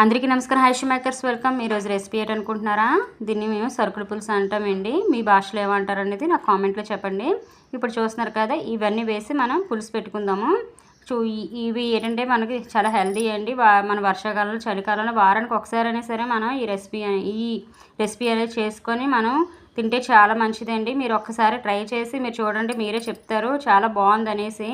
అందరికీ నమస్కారం. హైష్ మేకర్స్ వెల్కమ్. ఈరోజు రెసిపీ ఏంటనుకుంటున్నారా? దీన్ని మేము సరుకుల పులుసు అంటామండి. మీ భాషలో ఏమంటారు అనేది నాకు కామెంట్లో చెప్పండి. ఇప్పుడు చూస్తున్నారు కదా ఇవన్నీ వేసి మనం పులుసు పెట్టుకుందాము. చూ ఇవి ఏంటంటే మనకి చాలా హెల్దీ అండి. మన వర్షాకాలంలో చలికాలంలో వారానికి ఒకసారి అయినా సరే మనం ఈ రెసిపీ ఈ రెసిపీ అనేది చేసుకొని మనం తింటే చాలా మంచిదండి. మీరు ఒక్కసారి ట్రై చేసి మీరు చూడండి మీరే చెప్తారు. చాలా బాగుంది అనేసి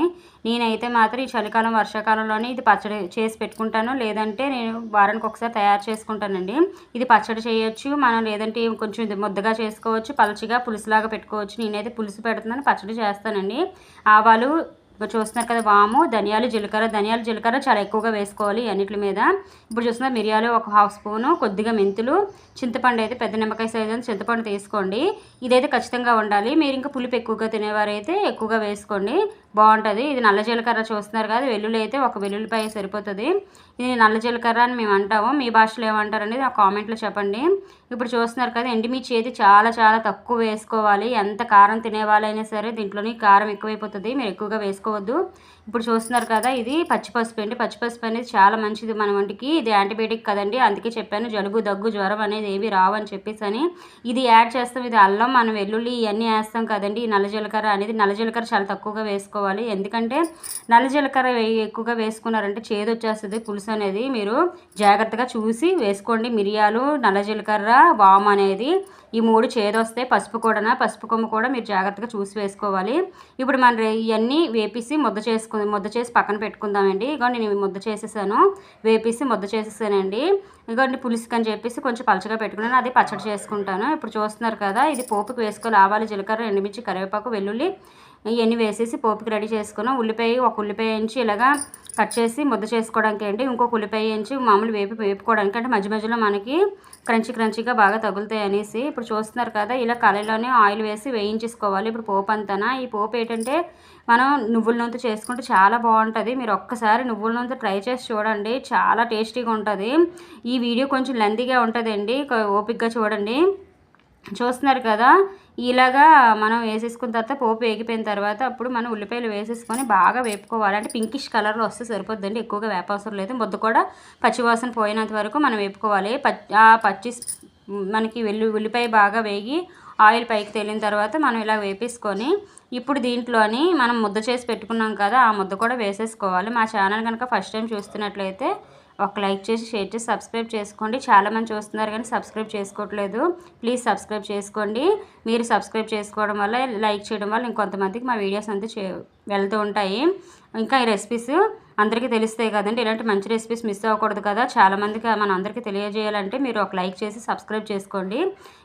నేనైతే మాత్రం ఈ చలికాలం వర్షాకాలంలోనే ఇది పచ్చడి చేసి పెట్టుకుంటాను. లేదంటే నేను వారానికి ఒకసారి తయారు చేసుకుంటానండి. ఇది పచ్చడి చేయొచ్చు మనం లేదంటే కొంచెం ముద్దగా చేసుకోవచ్చు పలచగా పులుసులాగా పెట్టుకోవచ్చు. నేనైతే పులుసు పెడుతున్నాను పచ్చడి చేస్తానండి. ఆవాలు ఇప్పుడు చూస్తున్నారు కదా వాము ధనియాలు జీలకర్ర. ధనియాలు జీలకర్ర చాలా ఎక్కువగా వేసుకోవాలి అన్నిటి మీద. ఇప్పుడు చూస్తున్నారు మిరియాలు ఒక హాఫ్ స్పూను కొద్దిగా మెంతులు చింతపండు అయితే పెద్ద నిమ్మకాయ సైజు చింతపండు తీసుకోండి. ఇదైతే ఖచ్చితంగా ఉండాలి మీరు ఇంకా పులుపు ఎక్కువగా తినేవారైతే ఎక్కువగా వేసుకోండి. బాగుంటుంది. ఇది నల్ల జీలకర్ర చూస్తున్నారు కదా వెల్లుల్లి అయితే ఒక వెల్లుల్లిపాయ సరిపోతుంది. ఇది నల్ల జీలకర్ర అని మేము అంటాము. మీ భాషలో ఏమంటారు అనేది ఆ కామెంట్లో చెప్పండి. ఇప్పుడు చూస్తున్నారు కదా ఎండిమిర్చి అయితే చాలా చాలా తక్కువ వేసుకోవాలి. ఎంత కారం తినేవాళ్ళైనా సరే దీంట్లోని కారం ఎక్కువైపోతుంది మీరు ఎక్కువగా వేసుకోవద్దు. ఇప్పుడు చూస్తున్నారు కదా ఇది పచ్చిపసుపు అండి. పచ్చిపసుపు అనేది చాలా మంచిది మన వంటికి ఇది యాంటీబయాటిక్ కదండి. అందుకే చెప్పాను జలుబు దగ్గు జ్వరం అనేది ఏవి రావు అని చెప్పేసి అని ఇది యాడ్ చేస్తాం ఇది అల్లం మనం వెల్లుల్లి ఇవన్నీ వేస్తాం కదండి. ఈ నల్ల జీలకర్ర అనేది నల్ల జీలకర్ర చాలా తక్కువగా వేసుకోవాలి. ఎందుకంటే నల్ల జీలకర్ర ఎక్కువగా వేసుకున్నారంటే చేదు వచ్చేస్తుంది పులుసు అనేది మీరు జాగ్రత్తగా చూసి వేసుకోండి. మిరియాలు నల్ల జీలకర్ర వాము అనేది ఈ మూడు చేదొస్తే పసుపు కూడా పసుపు కొమ్మ కూడా మీరు జాగ్రత్తగా చూసి వేసుకోవాలి. ఇప్పుడు మన ఇవన్నీ వేపేసి ముద్ద చేసుకు ముద్ద చేసి పక్కన పెట్టుకుందామండి. ఇగో నేను ముద్ద చేసేసాను. వేపేసి ముద్ద చేసేసానండి. ఇగోండి పులుసుకి అని చెప్పేసి కొంచెం పలచగా పెట్టుకున్నాను. అది పచ్చడి చేసుకుంటాను. ఇప్పుడు చూస్తున్నారు కదా ఇది పోపుకి వేసుకోవాలి. ఆవాలు జీలకర్ర ఎండుమిర్చి కరివేపాకు వెల్లుల్లి ఇవన్నీ వేసేసి పోపుకి రెడీ చేసుకున్నాం. ఉల్లిపాయ ఒక ఉల్లిపాయ నుంచి ఇలాగా కట్ చేసి ముద్ద చేసుకోవడానికి ఏంటి? ఇంకొక ఉల్లిపాయ వేయించి మామూలు వేపి వేపుకోవడానికి అంటే మధ్య మధ్యలో మనకి క్రంచి క్రంచిగా బాగా తగులుతాయి అనేసి ఇప్పుడు చూస్తున్నారు కదా ఇలా కళలోనే ఆయిల్ వేసి వేయించేసుకోవాలి. ఇప్పుడు పోపు అంతనా? ఈ పోపు ఏంటంటే మనం నువ్వుల నూనెతో చేసుకుంటే చాలా బాగుంటుంది. మీరు ఒక్కసారి నువ్వుల నూనెతో ట్రై చేసి చూడండి. చాలా టేస్టీగా ఉంటుంది. ఈ వీడియో కొంచెం లెంతీగా ఉంటుందండి. ఓపిక్గా చూడండి. చూస్తున్నారు కదా ఇలాగా మనం వేసేసుకున్న తర్వాత పోపు వేగిపోయిన తర్వాత అప్పుడు మనం ఉల్లిపాయలు వేసేసుకొని బాగా వేపుకోవాలి. అంటే పింకిష్ కలర్లో వస్తే సరిపోద్దండి. ఎక్కువగా వేపవసరం లేదు. ముద్ద కూడా పచ్చివాసన పోయినంత వరకు మనం వేపుకోవాలి. పచ్చి మనకి వెల్లు ఉల్లిపాయ బాగా వేగి ఆయిల్ పైకి తేలిన తర్వాత మనం ఇలా వేపేసుకొని ఇప్పుడు దీంట్లోని మనం ముద్ద చేసి పెట్టుకున్నాం కదా ఆ ముద్ద కూడా వేసేసుకోవాలి. మా ఛానల్ కనుక ఫస్ట్ టైం చూస్తున్నట్లయితే ఒక లైక్ చేసి షేర్ చేసి సబ్స్క్రైబ్ చేసుకోండి. చాలామంది చూస్తున్నారు కానీ సబ్స్క్రైబ్ చేసుకోవట్లేదు. ప్లీజ్ సబ్స్క్రైబ్ చేసుకోండి. మీరు సబ్స్క్రైబ్ చేసుకోవడం వల్ల లైక్ చేయడం వల్ల ఇంకొంతమందికి మా వీడియోస్ అంతా చే వెళ్తూ ఉంటాయి. ఇంకా ఈ రెసిపీస్ అందరికీ తెలుస్తాయి కదండి. ఇలాంటి మంచి రెసిపీస్ మిస్ అవ్వకూడదు కదా. చాలామందికి మన అందరికీ తెలియజేయాలంటే మీరు ఒక లైక్ చేసి సబ్స్క్రైబ్ చేసుకోండి.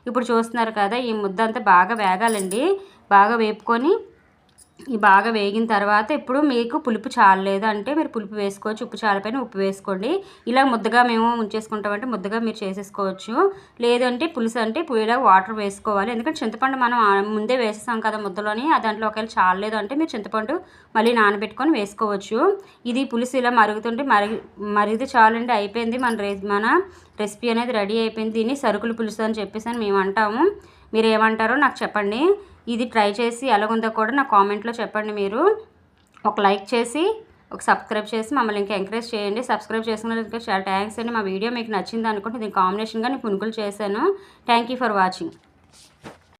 ఇప్పుడు చూస్తున్నారు కదా ఈ ముద్ద అంతా బాగా వేగాలండి. బాగా వేపుకొని ఈ బాగా వేగిన తర్వాత ఇప్పుడు మీకు పులుపు చాలలేదు అంటే మీరు పులుపు వేసుకోవచ్చు ఉప్పు చాలపైన ఉప్పు వేసుకోండి. ఇలా ముద్దగా మేము ఉంచేసుకుంటామంటే ముద్దగా మీరు చేసేసుకోవచ్చు. లేదంటే పులుసు అంటే ఇలా వాటర్ వేసుకోవాలి. ఎందుకంటే చింతపండు మనం ముందే వేసేసాం కదా ముద్దలోని దాంట్లో ఒకవేళ చాలలేదు అంటే మీరు చింతపండు మళ్ళీ నానబెట్టుకొని వేసుకోవచ్చు. ఇది పులుసు ఇలా మరుగుతుంటే మరిగి మరిగితే చాలండి. అయిపోయింది మన రే మన రెసిపీ అనేది రెడీ అయిపోయింది. దీన్ని సరుకులు పులుసు అని చెప్పేసి అని మేము అంటాము. మీరు ఏమంటారో నాకు చెప్పండి. ఇది ట్రై చేసి ఎలాగుందో కూడా నా కామెంట్లో చెప్పండి మీరు. ఒక లైక్ చేసి ఒక సబ్స్క్రైబ్ చేసి మమ్మల్ని ఇంకా ఎంకరేజ్ చేయండి. సబ్స్క్రైబ్ చేసుకున్నందుకు చాలా థ్యాంక్స్ అండి. మా వీడియో మీకు నచ్చింది అనుకుంటే దీని కాంబినేషన్గా నేను పునుకులు చేశాను. Thank for watching.